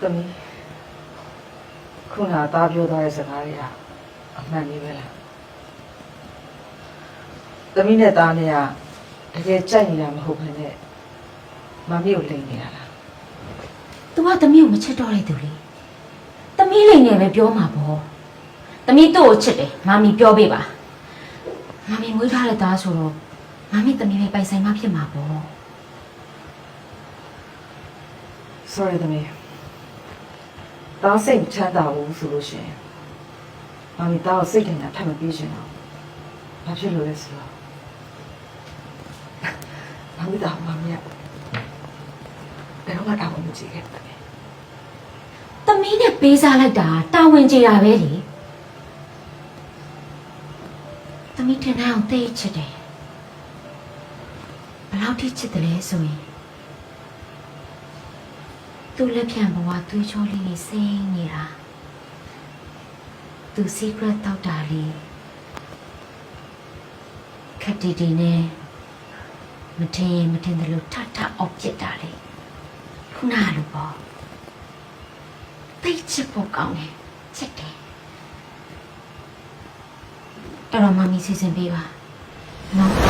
သမီးခုနကသားပြောသွားတဲ့စကားတွေကအမှန်ကြီးပဲလားသမီးနဲ့သားနဲ့ကတကယ်ကြိုက်နေတာမဟုတ်ဘဲနဲ့မမီကိုလိန်နေတာလား။ तू ကသမီးကိုမချစ်တော့တဲ့သူလေ။သမီးလိန်နေပဲပြောမှာပေါ့။သမီးသူ့ကိုချစ်တယ်။မမီပြောပေးပါ။မမီမွေးထားတဲ့သားဆိုတော့မမီသမီးပဲပိုင်ဆိုင်မှဖြစ်မှာပေါ့ sorry သမီး သားစိတ်မချမ်းသာဘူးဆိုလို့ရှိရင်မမီသားကိုစိတ်တင်တာထပ်မပြီးချင်တော့ဘာဖြစ်လို့လဲဆိုတော့မမီသားမမီကဘယ်တော့မှတောင်းမကြည့်ခဲ့ဘူးသမီး။သမီးနဲ့ပေးစားလိုက်တာတာဝန်ကျေတာပဲလေ။သမီးထင်တဲ့အောင်သိချစ်တယ်။ဘယ်လောက်ထိချစ်တယ်လဲဆိုရင် သူ့လက်ဖြန့်ဘဝသွေးချောလေးတွေစိမ့်နေတာသူ secret တောက်တာလေးခက်တီတီနဲ့မထင်ရင်မထင်တယ်လို့ထထအောက်ပြစ်တာလေခုနလိုပေါ့သိချစ်ဖို့ကောင်းတယ်ချစ်တယ်တော်တော်မမီစီစဉ်ပေးပါနော်